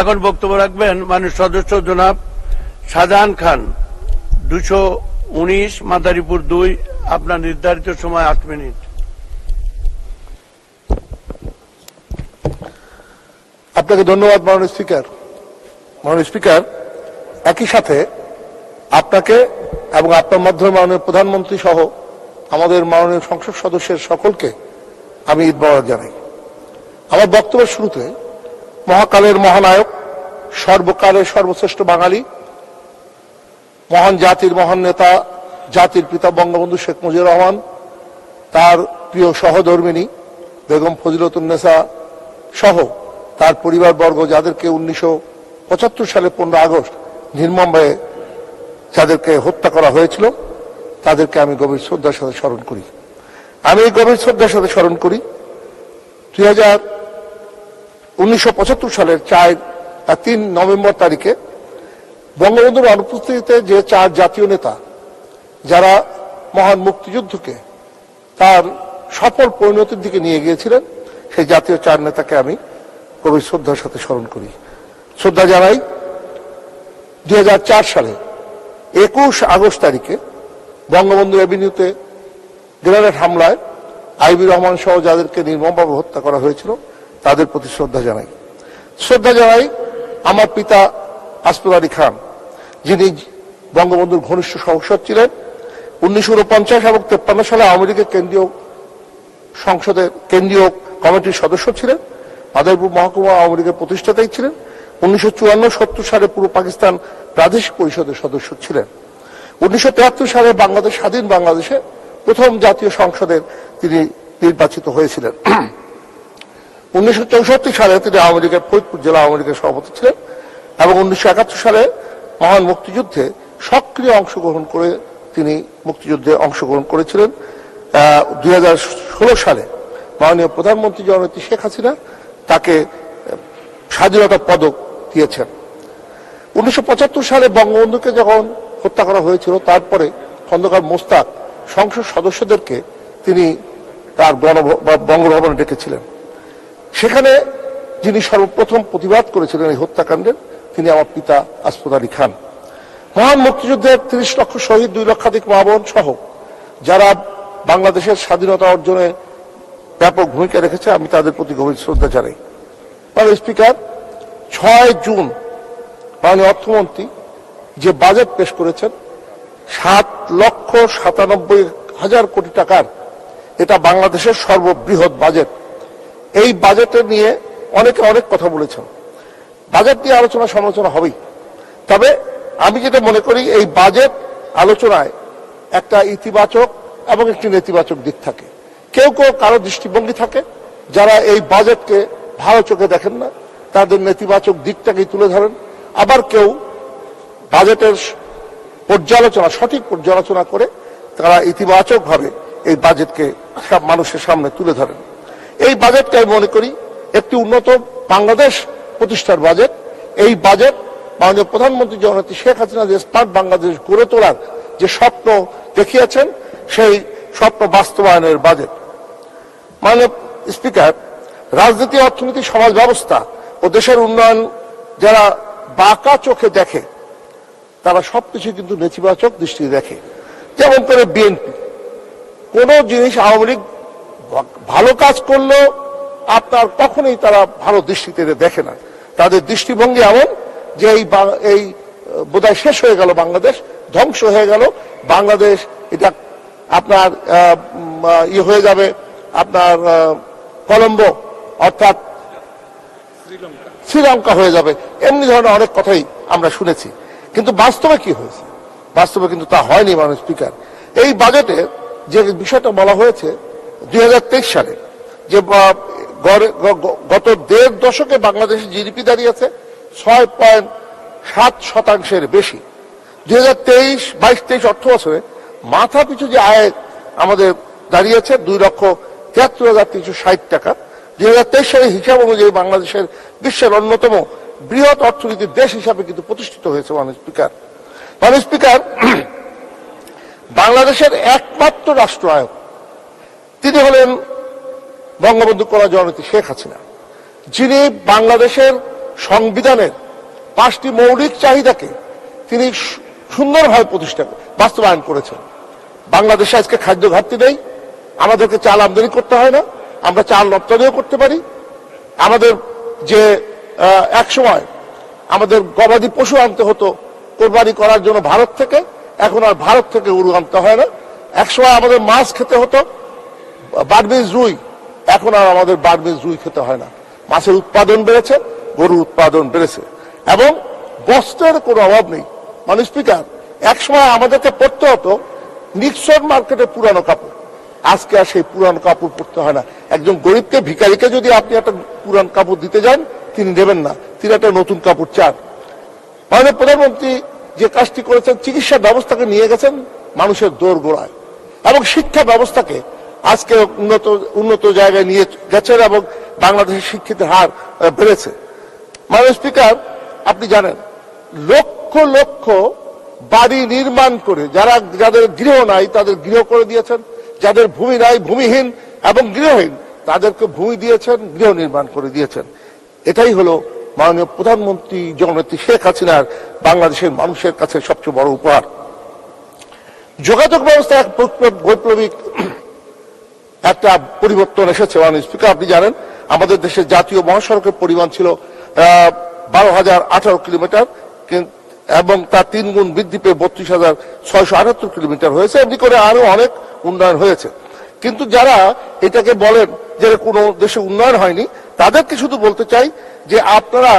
এখন বক্তব্য রাখবেন মানুষ সদস্য জনাব শাহজাহান খান, দুশো উনিশ, মাদারীপুর দুই, আপনার নির্ধারিত সময় আট মিনিট। আপনাকে ধন্যবাদ, মাননীয় স্পিকার। মাননীয় স্পিকার, একই সাথে আপনাকে এবং আপনার মাধ্যমে মাননীয় প্রধানমন্ত্রী সহ আমাদের মাননীয় সংসদ সদস্যের সকলকে আমি ঈদ মোবারক জানাই। আমার বক্তব্যের শুরুতে মহাকালের মহানায়ক, সর্বকালের সর্বশ্রেষ্ঠ বাঙালি, মহান জাতির মহান নেতা, জাতির পিতা বঙ্গবন্ধু শেখ মুজিবুর রহমান, তার প্রিয় সহধর্মিনী বেগম ফজিলতুন্নেসা সহ তার পরিবারবর্গ যাদেরকে উনিশশো পঁচাত্তর সালে পনেরো আগস্ট নির্মমভাবে যাদেরকে হত্যা করা হয়েছিল, তাদেরকে আমি গভীর শ্রদ্ধার সাথে স্মরণ করি। আমি এই গভীর শ্রদ্ধার সাথে স্মরণ করি। দুই হাজার উনিশশো পঁচাত্তর সালের চার তিন নভেম্বর তারিখে বঙ্গবন্ধুর অনুপস্থিতিতে যে চার জাতীয় নেতা, যারা মহান মুক্তিযুদ্ধকে তার সফল পরিণতির দিকে নিয়ে গিয়েছিলেন, সেই জাতীয় চার নেতাকে আমি কবি শ্রদ্ধার সাথে স্মরণ করি। শ্রদ্ধা জানাই দু হাজার চার সালে একুশ আগস্ট তারিখে বঙ্গবন্ধু এভিনিউতে গ্রেনেড হামলায় আইবি রহমান সহ যাদেরকে নির্মমভাবে হত্যা করা হয়েছিল তাদের প্রতি শ্রদ্ধা জানাই। শ্রদ্ধা জানাই আমার পিতা আসফুর আলী খান, যিনি বঙ্গবন্ধুর ঘনিষ্ঠ সংসদ ছিলেন। উনিশশো উনপঞ্চাশ এবং তেপ্পান্ন সালে আওয়ামী লীগের কেন্দ্রীয় সংসদের কেন্দ্রীয় কমিটির সদস্য ছিলেন। মাদারীপুর মহকুমা আওয়ামী লীগের প্রতিষ্ঠাতাই ছিলেন। উনিশশো চুয়ান্ন সত্তর সালে পূর্ব পাকিস্তান প্রাদেশিক পরিষদের সদস্য ছিলেন। উনিশশো তেহাত্তর সালে বাংলাদেশ, স্বাধীন বাংলাদেশে প্রথম জাতীয় সংসদের তিনি নির্বাচিত হয়েছিলেন। উনিশশো চৌষট্টি সালে তিনি আওয়ামী লীগের ফরিদপুর জেলা আওয়ামী লীগের সভাপতি ছিলেন এবং উনিশশো একাত্তর সালে মহান মুক্তিযুদ্ধে সক্রিয় অংশগ্রহণ করে তিনি মুক্তিযুদ্ধে অংশগ্রহণ করেছিলেন। দুই হাজার ষোলো সালে মাননীয় প্রধানমন্ত্রী জননেত্রী শেখ হাসিনা তাকে স্বাধীনতা পদক দিয়েছেন। উনিশশো পঁচাত্তর সালে বঙ্গবন্ধুকে যখন হত্যা করা হয়েছিল, তারপরে খন্দকার মোস্তাক সংসদ সদস্যদেরকে তিনি তার বঙ্গভবনে ডেকেছিলেন। সেখানে যিনি সর্বপ্রথম প্রতিবাদ করেছিলেন এই হত্যাকাণ্ডের, তিনি আমার পিতা আসফদ আলী খান। মহান মুক্তিযুদ্ধের তিরিশ লক্ষ শহীদ, দুই লক্ষাধিক মা বোন সহ যারা বাংলাদেশের স্বাধীনতা অর্জনে ব্যাপক ভূমিকা রেখেছে, আমি তাদের প্রতি গভীর শ্রদ্ধা জানাই। মাননীয় স্পিকার, ছয় জুন মাননীয় অর্থমন্ত্রী যে বাজেট পেশ করেছেন, সাত লক্ষ সাতানব্বই হাজার কোটি টাকার, এটা বাংলাদেশের সর্ববৃহৎ বাজেট। এই বাজেটে নিয়ে অনেকে অনেক কথা বলেছেন। বাজেট নিয়ে আলোচনা সমালোচনা হবেই। তবে আমি যেটা মনে করি, এই বাজেট আলোচনায় একটা ইতিবাচক এবং একটি নেতিবাচক দিক থাকে। কেউ কেউ কারও দৃষ্টিভঙ্গি থাকে, যারা এই বাজেটকে ভালো চোখে দেখেন না, তাদের নেতিবাচক দিকটাকেই তুলে ধরেন। আবার কেউ বাজেটের পর্যালোচনা, সঠিক পর্যালোচনা করে তারা ইতিবাচকভাবে এই বাজেটকে সব মানুষের সামনে তুলে ধরেন। এই বাজেটকে আমি মনে করি একটি উন্নত বাংলাদেশ প্রতিষ্ঠার বাজেট। এই বাজেট মাননীয় প্রধানমন্ত্রী জননেত্রী শেখ হাসিনা যে স্মার্ট বাংলাদেশ গড়ে তোলার যে স্বপ্ন দেখিয়েছেন, সেই স্বপ্ন বাস্তবায়নের বাজেট। মাননীয় স্পিকার, রাজনীতি, অর্থনীতি, সমাজ ব্যবস্থা ও দেশের উন্নয়ন যারা বাঁকা চোখে দেখে, তারা সবকিছু কিন্তু নেতিবাচক দৃষ্টি দেখে। যেমন করে বিএনপি। কোন জিনিস আওয়ামী লীগ ভালো কাজ করলেও আপনার কখনোই তারা ভালো দৃষ্টিতে দেখে না। তাদের দৃষ্টিভঙ্গি এমন যে এই এই বোধহয় শেষ হয়ে গেল বাংলাদেশ, ধ্বংস হয়ে গেল। বাংলাদেশ, এটা আপনার ইয়ে হয়ে যাবে আপনার কলম্বো, অর্থাৎ শ্রীলঙ্কা হয়ে যাবে। এমনি ধরনের অনেক কথাই আমরা শুনেছি। কিন্তু বাস্তবে কি হয়েছে? বাস্তবে কিন্তু তা হয়নি মানুষ স্পিকার। এই বাজেটে যে বিষয়টা বলা হয়েছে দুই হাজার তেইশ সালে যে গত দেড় দশকে বাংলাদেশের জিডিপি দাঁড়িয়েছে ছয় পয়েন্ট সাত শতাংশের বেশি। দুই হাজার তেইশ, বাইশ, তেইশ অর্থ বছরে মাথা পিছু যে আয় আমাদের দাঁড়িয়েছে দুই লক্ষ তিয়াত্তর হাজার তিনশো ষাট টাকা। দুই হাজার তেইশ সালের হিসাব অনুযায়ী বাংলাদেশের বিশ্বের অন্যতম বৃহৎ অর্থনীতির দেশ হিসাবে কিন্তু প্রতিষ্ঠিত হয়েছে মাননীয় স্পিকার। মাননীয় স্পিকার, বাংলাদেশের একমাত্র রাষ্ট্রায়ক তিনি হলেন বঙ্গবন্ধু কলা জননেত্রী শেখ হাসিনা, যিনি বাংলাদেশের সংবিধানের পাঁচটি মৌলিক চাহিদাকে তিনি সুন্দরভাবে প্রতিষ্ঠা বাস্তবায়ন করেছেন। বাংলাদেশে আজকে খাদ্য ঘাটতি নেই, আমাদেরকে চাল আমদানি করতে হয় না, আমরা চাল রপ্তানিও করতে পারি। আমাদের যে এক সময় আমাদের গবাদি পশু আনতে হতো কোরবানি করার জন্য ভারত থেকে, এখন আর ভারত থেকে গরু আনতে হয় না। এক সময় আমাদের মাছ খেতে হতো বার্মিজ রুই। এখন আর আমাদের বার্মিজ রুই খেতে হয় না। মাছের উৎপাদন বেড়েছে, গরুর উৎপাদন বেড়েছে। এবং বস্ত্রের কোনো অভাব নেই। মানে স্পিকার এক সময় আমাদেরকে পড়তে হতো নিক্সন মার্কেটে পুরানো কাপড়। আজকে আর সেই পুরানো কাপড় পরতে হয় না। একজন গরিবকে, ভিখারিকে যদি আপনি একটা পুরান কাপড় দিতে যান, তিনি দেবেন না। তিনি একটা নতুন কাপড় চান। মাননীয় প্রধানমন্ত্রী যে কাজটি করেছেন চিকিৎসা ব্যবস্থাকে নিয়ে গেছেন মানুষের দৌড় গোড়ায় এবং শিক্ষা ব্যবস্থাকে আজকে উন্নত উন্নত জায়গায় নিয়ে গেছেন এবং বাংলাদেশের শিক্ষিতের হার বেড়েছে। মাননীয় স্পিকার, আপনি জানেন, লক্ষ লক্ষ বাড়ি নির্মাণ করে, যারা, যাদের গৃহ নাই, তাদের গৃহ করে দিয়েছেন। যাদের ভূমি নাই, ভূমিহীন এবং গৃহহীন, তাদেরকে ভূমি দিয়েছেন, গৃহ নির্মাণ করে দিয়েছেন। এটাই হলো মাননীয় প্রধানমন্ত্রী জননেত্রী শেখ হাসিনার বাংলাদেশের মানুষের কাছে সবচেয়ে বড় উপহার। যোগাযোগ ব্যবস্থা এক বৈপ্লবিক একটা পরিবর্তন এসেছে, মাননীয় স্পিকার। আপনি জানেন, আমাদের দেশের জাতীয় মহাসড়কের পরিমাণ ছিল বারো হাজার আঠারো কিলোমিটার এবং তার তিন গুণ বৃদ্ধি পেয়ে বত্রিশ হাজার ছয়শো আটাত্তর কিলোমিটার হয়েছে। এমনি করে আরও অনেক উন্নয়ন হয়েছে। কিন্তু যারা এটাকে বলেন যে কোনো দেশে উন্নয়ন হয়নি, তাদেরকে শুধু বলতে চাই যে আপনারা,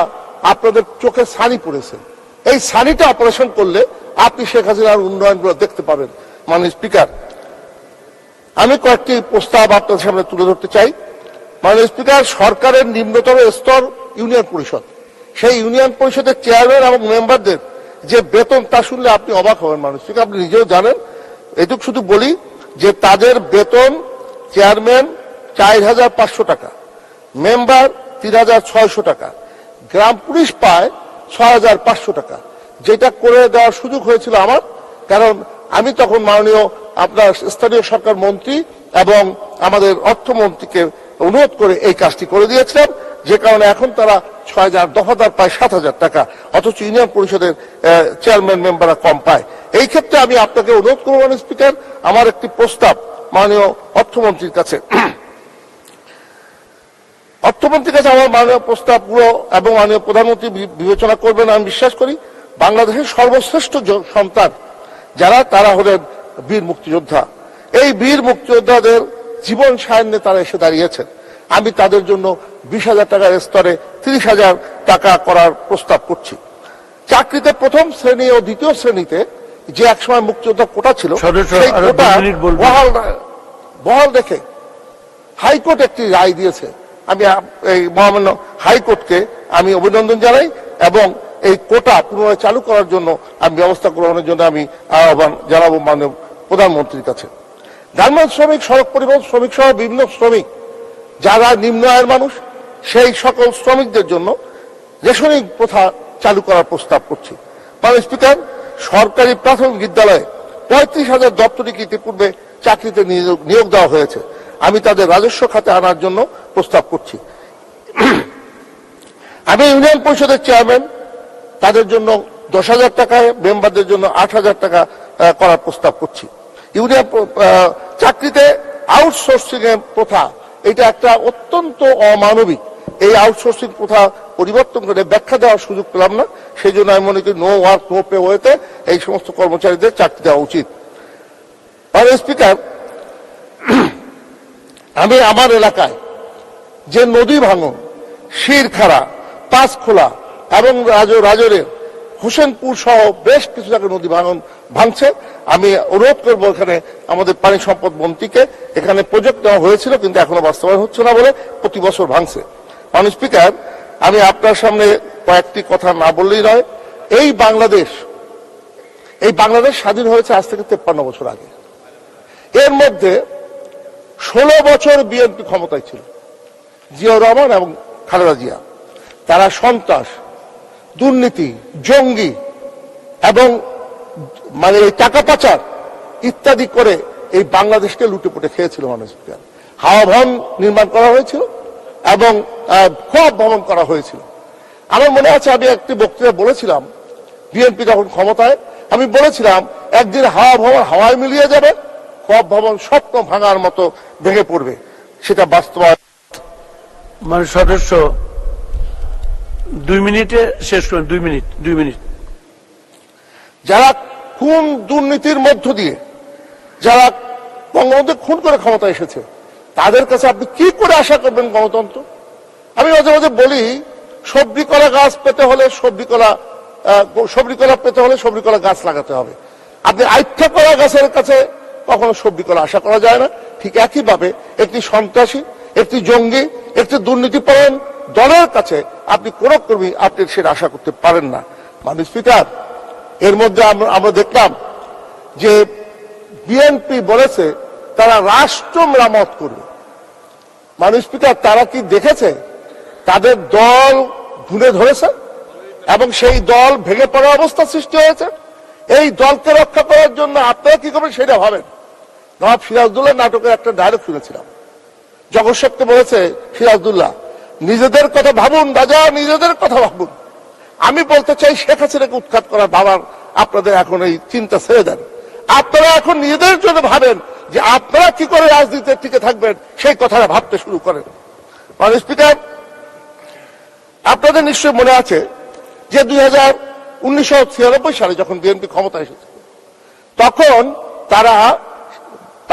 আপনাদের চোখে সানি পড়েছেন এই সানিটা অপারেশন করলে আপনি শেখ হাসিনার উন্নয়নগুলো দেখতে পাবেন, মাননীয় স্পিকার। আমি কয়েকটি প্রস্তাব আপনাদের সামনে তুলে ধরতে চাই। মাননীয় স্পিকার, সরকারের নিম্নতর স্তর ইউনিয়ন পরিষদ। সেই ইউনিয়ন পরিষদের চেয়ারম্যান এবং মেম্বারদের যে বেতন, তা শুনলে আপনি অবাক হবেন মাননীয় স্পিকার। আপনি নিজেও জানেন, এটুকু শুধু বলি যে তাদের বেতন চেয়ারম্যান চার হাজার পাঁচশো টাকা, মেম্বার তিন হাজার ছয়শো টাকা, গ্রাম পুলিশ পায় ছয় হাজার পাঁচশো টাকা। যেটা করে দেওয়ার সুযোগ হয়েছিল আমার, কারণ আমি তখন মাননীয় আপনার স্থানীয় সরকার মন্ত্রী এবং আমাদের অর্থমন্ত্রীকে অনুরোধ করে এই কাজটি করে দিয়েছিলাম। যে কারণে এখন তারা ছয় হাজার হাজার পায় সাত হাজার টাকা, অথচ ইউনিয়ন পরিষদের চেয়ারম্যান মেম্বাররা কম পায়। এই ক্ষেত্রে আমি আপনাকে অনুরোধ করব, মাননীয় স্পিকার, আমার একটি প্রস্তাব মাননীয় অর্থমন্ত্রীর কাছে। অর্থমন্ত্রীর কাছে আমার মাননীয় প্রস্তাব পুরো এবং মাননীয় প্রধানমন্ত্রী বিবেচনা করবেন, আমি বিশ্বাস করি, বাংলাদেশের সর্বশ্রেষ্ঠ সন্তান, যারা, তারা হলেন বীর মুক্তিযোদ্ধা। এই বীর মুক্তিযোদ্ধাদের জীবন সায়ন্যে তারা এসে দাঁড়িয়েছেন। আমি তাদের জন্য বিশ হাজার টাকার স্তরে তিরিশ হাজার টাকা করার প্রস্তাব করছি। চাকরিতে প্রথম শ্রেণি ও দ্বিতীয় শ্রেণীতে যে একসময় মুক্তিযোদ্ধা কোটা ছিল সেই কোটা বহাল বহাল দেখে হাইকোর্ট একটি রায় দিয়েছে। আমি এই মহামান্য হাইকোর্টকে আমি অভিনন্দন জানাই এবং এই কোটা পুনরায় চালু করার জন্য আমি ব্যবস্থা গ্রহণের জন্য আমি আহ্বান জানাব মাননীয় প্রধানমন্ত্রীর কাছে। গার্মেন্টস শ্রমিক, সড়ক পরিবহন শ্রমিক সহ বিভিন্ন শ্রমিক, যারা নিম্ন আয়ের মানুষ, সেই সকল শ্রমিকদের জন্য রেশনিং প্রথা চালু করার প্রস্তাব করছি। মাননীয় স্পিকার, সরকারি প্রাথমিক বিদ্যালয়ে পঁয়ত্রিশ হাজার দপ্তরিকে ইতিপূর্বে চাকরিতে নিয়োগ দেওয়া হয়েছে। আমি তাদের রাজস্ব খাতে আনার জন্য প্রস্তাব করছি। আমি ইউনিয়ন পরিষদের চেয়ারম্যান, তাদের জন্য দশ হাজার টাকায়, মেম্বারদের জন্য আট হাজার টাকা করার প্রস্তাব করছি। ইউনিয়ন চাকরিতে আউটসোর্সিং এর প্রথা, এটা একটা অত্যন্ত অমানবিক। এই আউটসোর্সিং প্রথা পরিবর্তন করে ব্যাখ্যা দেওয়ার সুযোগ পেলাম না সেই জন্য আমি মনে করি নো ওয়ার্ক নো পে ওয়েতে এই সমস্ত কর্মচারীদের চাকরি দেওয়া উচিত। স্পিকার, আমি আমার এলাকায় যে নদী ভাঙন শিরখাড়া পাঁচখোলা এবং রাজ রাজরের হোসেনপুর সহ বেশ কিছু জায়গায় নদী ভাঙন ভাঙছে আমি অনুরোধ করব এখানে আমাদের পানি সম্পদ মন্ত্রীকে, এখানে প্রজেক্ট দেওয়া হয়েছিল কিন্তু এখনও বাস্তবায়ন হচ্ছে না বলে প্রতি বছর ভাঙছে। মাননীয় স্পিকার, আমি আপনার সামনে কয়েকটি কথা না বললেই নয়, এই বাংলাদেশ এই বাংলাদেশ স্বাধীন হয়েছে আজ থেকে তেপ্পান্ন বছর আগে। এর মধ্যে ষোলো বছর বিএনপি ক্ষমতায় ছিল, জিয়াউর রহমান এবং খালেদা জিয়া। তারা সন্ত্রাস, দুর্নীতি, জঙ্গি এবং মানে এই টাকা পাচার ইত্যাদি করে এই বাংলাদেশকে লুটে পুটে খেয়েছিল মানুষ। হাওয়া ভবন নির্মাণ করা হয়েছিল এবং খোয়াব ভবন করা হয়েছিল। আমার মনে আছে, আমি একটি বক্তৃতা বলেছিলাম, বিএনপি যখন ক্ষমতায়, আমি বলেছিলাম, একদিন হাওয়া ভবন হাওয়ায় মিলিয়ে যাবে সব ভবন স্বপ্ন ভাঙার মতো ভেঙে পড়বে। সেটা বাস্তবায়ন মানে সদস্য, দুই মিনিটে শেষ করেন, দুই মিনিট দুই মিনিট। যারা খুন দুর্নীতির মধ্য দিয়ে, যারা বঙ্গবন্ধু খুন করে ক্ষমতা এসেছে, তাদের কাছে আপনি কি করে আশা করবেন গণতন্ত্র? আমি মাঝে মাঝে বলি, সবজি, কলা গাছ পেতে হলে সবজি, কলা সবজি, কলা পেতে হলে সবজি, কলা গাছ লাগাতে হবে। আপনি আইথা কলা গাছের কাছে কখনো সবজি, কলা আশা করা যায় না। ঠিক একইভাবে একটি সন্ত্রাসী, একটি জঙ্গি, একটি দুর্নীতিপরণ দলের কাছে আপনি কোন কর্মী আপনি সেটা আশা করতে পারেন না। মানে স্পিকার এর মধ্যে আমরা দেখলাম যে বিএনপি বলেছে তারা রাষ্ট্র মেরামত করবে। মানুষ পিতা, তারা কি দেখেছে? তাদের দল ঘুরে ধরেছে এবং সেই দল ভেঙে পড়া অবস্থা সৃষ্টি হয়েছে। এই দলকে রক্ষা করার জন্য আপনারা কি করবেন সেটা ভাবেন। নবাব সিরাজদুল্লাহ নাটকের একটা ডায়লগ শুনেছিলাম। জগৎ সত্যি বলেছে সিরাজদুল্লাহ নিজেদের কথা ভাবুন, রাজা নিজেদের কথা ভাবুন। আমি বলতে চাই, শেখ হাসিনাকে উৎখাত করার বাবার আপনাদের এখন এই চিন্তা ছেড়ে দেন। আপনারা এখন নিজেদের জন্য ভাবেন যে আপনারা কি করে রাজনীতিতে টিকে থাকবেন, সেই কথাটা ভাবতে শুরু করেন। মানে স্পিকার, আপনাদের নিশ্চয় মনে আছে যে দুই হাজার উনিশশো সালে যখন বিএনপি ক্ষমতা এসেছে, তখন তারা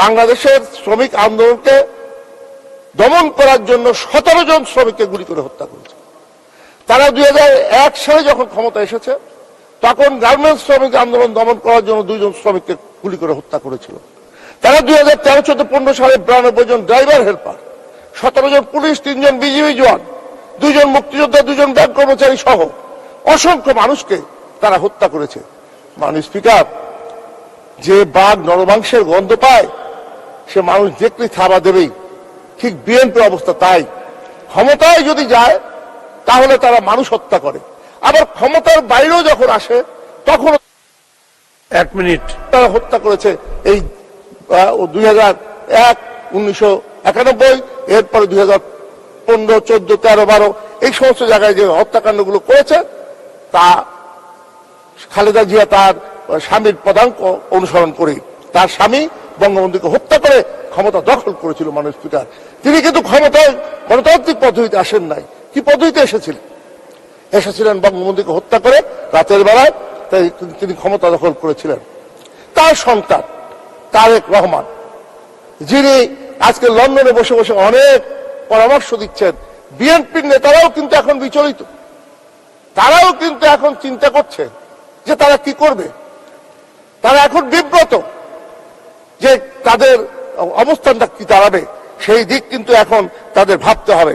বাংলাদেশের শ্রমিক আন্দোলনকে দমন করার জন্য সতেরো জন শ্রমিককে গুলি করে হত্যা করেছে। তারা দুই হাজার এক সালে যখন ক্ষমতা এসেছে, তখন গার্মেন্টস শ্রমিক আন্দোলন দমন করার জন্য দুইজন শ্রমিককে গুলি করে হত্যা করেছিল। তারা দুই হাজার তেরো চোদ্দ পনেরো সালে বিরানব্বই জন ড্রাইভার হেল্পার, সতেরো জন পুলিশ তিনজন বিজিবি জওয়ান দুজন মুক্তিযোদ্ধা দুজন ব্যাংক কর্মচারী সহ অসংখ্য মানুষকে তারা হত্যা করেছে। মানুষ স্পিকার, যে বাঘ নরমাংসের গন্ধ পায়, সে মানুষ দেখলেই থাবা দেবেই। ঠিক বিএনপির অবস্থা তাই। ক্ষমতায় যদি যায় তাহলে তারা মানুষ হত্যা করে। আবার ক্ষমতার বাইরেও যখন আসে তখন এক মিনিট। তারা হত্যা করেছে এই দুই হাজার এক উনিশশো একানব্বই এরপরে দুই হাজার পনেরো চোদ্দ তেরো বারো এই সমস্ত জায়গায় যে হত্যাকাণ্ডগুলো করেছে তা খালেদা জিয়া তার স্বামীর পদাঙ্ক অনুসরণ করে তার স্বামী বঙ্গবন্ধুকে হত্যা করে ক্ষমতা দখল করেছিল মানুষ স্পিকার তিনি কিন্তু ক্ষমতায় গণতান্ত্রিক পদ্ধতিতে আসেন নাই। কি পদ্ধতিতে এসেছিলেন? এসেছিলেন বঙ্গবন্ধুকে হত্যা করে রাতের বেলায় তাই তিনি ক্ষমতা দখল করেছিলেন। তার সন্তান তারেক রহমান, যিনি আজকে লন্ডনে বসে বসে অনেক পরামর্শ দিচ্ছেন। বিএনপির নেতারাও কিন্তু এখন বিচলিত। তারাও কিন্তু এখন চিন্তা করছে যে তারা কি করবে। তারা এখন বিব্রত যে তাদের অবস্থানটা কি দাঁড়াবে, সেই দিক কিন্তু এখন তাদের ভাবতে হবে।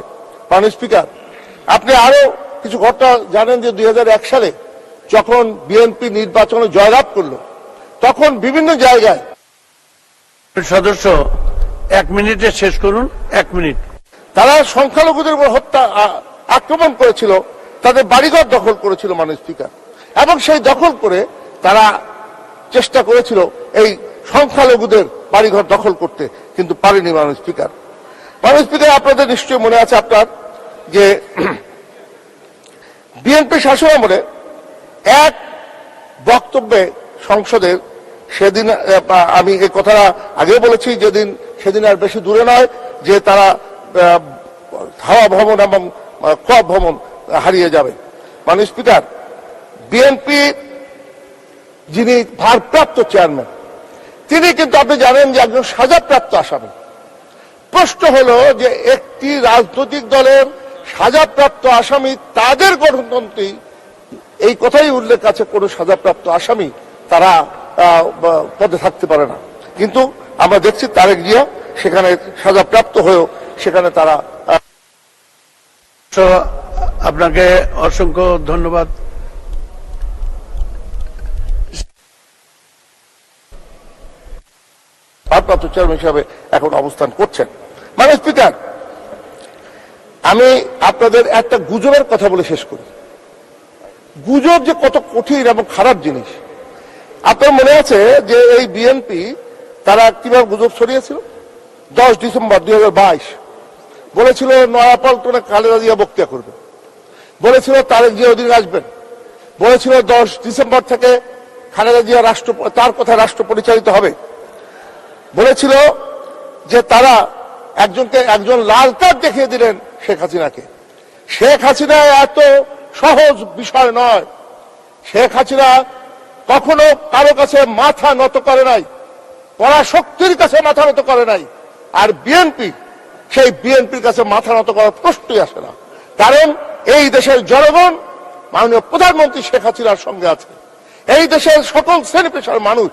মাননীয় স্পিকার আপনি আরও কিছু ঘটনা জানেন যে দুই হাজার এক সালে যখন বিএনপি নির্বাচনে জয়লাভ করল তখন বিভিন্ন জায়গায় সদস্য এক মিনিটে শেষ করুন এক মিনিট। তারা সংখ্যালঘুদের উপর হত্যা আক্রমণ করেছিল তাদের বাড়িঘর দখল করেছিল মাননীয় স্পিকার। এবং সেই দখল করে তারা চেষ্টা করেছিল এই সংখ্যালঘুদের বাড়িঘর দখল করতে কিন্তু পারেনি মাননীয় স্পিকার। মাননীয় স্পিকার আপনাদের নিশ্চয়ই মনে আছে আপনার? যে বিএনপি শাসন আমলে এক বক্তব্যে সংসদের সেদিন আমি এই কথাটা আগে বলেছি, যেদিন, সেদিন আর বেশি দূরে নয় যে তারা হাওয়া ভবন এবং খোয়াব ভবন হারিয়ে যাবে। মানে স্পিকার বিএনপি যিনি ভারপ্রাপ্ত চেয়ারম্যান, তিনি কিন্তু আপনি জানেন যে একজন সাজাপ্রাপ্ত আসামি। প্রশ্ন হলো যে একটি রাজনৈতিক দলের সাজাপ্রাপ্ত আসামি তাদের গণতন্ত্রী এই কথাই উল্লেখ আছে কোন সাজাপ্রাপ্ত আসামি তারা পদে থাকতে পারে না। কিন্তু আমরা দেখছি তারেক জিয়া সেখানে সাজাপ্রাপ্ত হয়েও সেখানে তারা আপনাকে অসংখ্য ধন্যবাদ। ভারপ্রাপ্ত চেয়ারম্যান হিসাবে এখন অবস্থান করছেন। মানে স্পিকার আমি আপনাদের একটা গুজবের কথা বলে শেষ করি। গুজব যে কত কঠিন এবং খারাপ জিনিস। আপনার মনে আছে যে এই বিএনপি তারা কীভাবে গুজব ছড়িয়েছিল? দশ ডিসেম্বর দুই বলেছিল নয়াপল্টনে খালেদা জিয়া বক্তৃতা করবে। বলেছিল, তারেক জিয়া অধীনে আসবেন। বলেছিল, দশ ডিসেম্বর থেকে খালেদা জিয়া রাষ্ট্র, তার কথা রাষ্ট্র পরিচালিত হবে। বলেছিল যে তারা একজনকে একজন লাল কার্ড দেখিয়ে দিলেন। শেখ হাসিনাকে। শেখ হাসিনা এত সহজ বিষয় নয়। শেখ হাসিনা কখনো কারও কাছে মাথা নত করে নাই, পরাশক্তির কাছে মাথা নত করে নাই, আর বিএনপি সেই বিএনপির কাছে মাথা নত করার প্রশ্নই আসে না। কারণ এই দেশের জনগণ, মাননীয় প্রধানমন্ত্রী শেখ হাসিনার সঙ্গে আছে। এই দেশের সকল শ্রেণি পেশার মানুষ,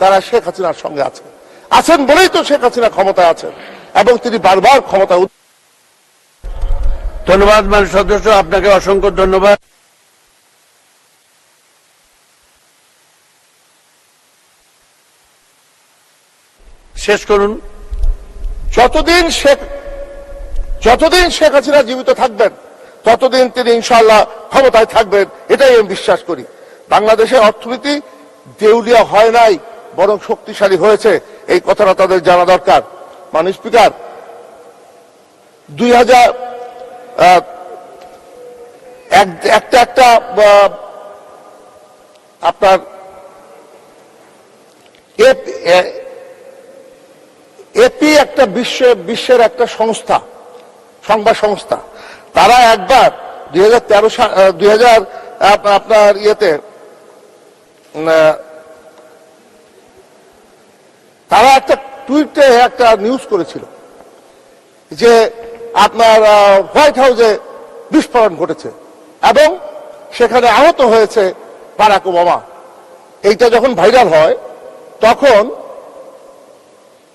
তারা শেখ হাসিনার সঙ্গে আছে। আছেন বলেই তো শেখ হাসিনা ক্ষমতায় আছেন, এবং তিনি বারবার ক্ষমতা ধন্যবাদ, মাননীয় সদস্য। আপনাকে অসংখ্য ধন্যবাদ। শেষ করুন। যতদিন শেখ যতদিন শেখ হাসিনা জীবিত থাকবেন, ততদিন তিনি ইনশাল্লাহ ক্ষমতায় থাকবেন, এটাই আমি বিশ্বাস করি। বাংলাদেশের অর্থনীতি দেউলিয়া হয় নাই, বরং শক্তিশালী হয়েছে, এই কথাটা তাদের জানা দরকার। মানুষ স্পিকার, দুই হাজার একটা একটা আপনার এপি একটা বিশ্ব, বিশ্বের একটা সংস্থা, সংবাদ সংস্থা। তারা একবার দুই হাজার তেরো আপনার ইয়েতে তারা একটা টুইটে একটা নিউজ করেছিল যে আপনার হোয়াইট হাউসে বিস্ফোরণ ঘটেছে এবং সেখানে আহত হয়েছে বারাক ওবামা। এইটা যখন ভাইরাল হয়, তখন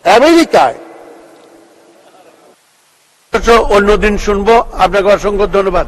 আমেরিকায় অন্যদিন শুনব। আপনাকে অসংখ্য ধন্যবাদ।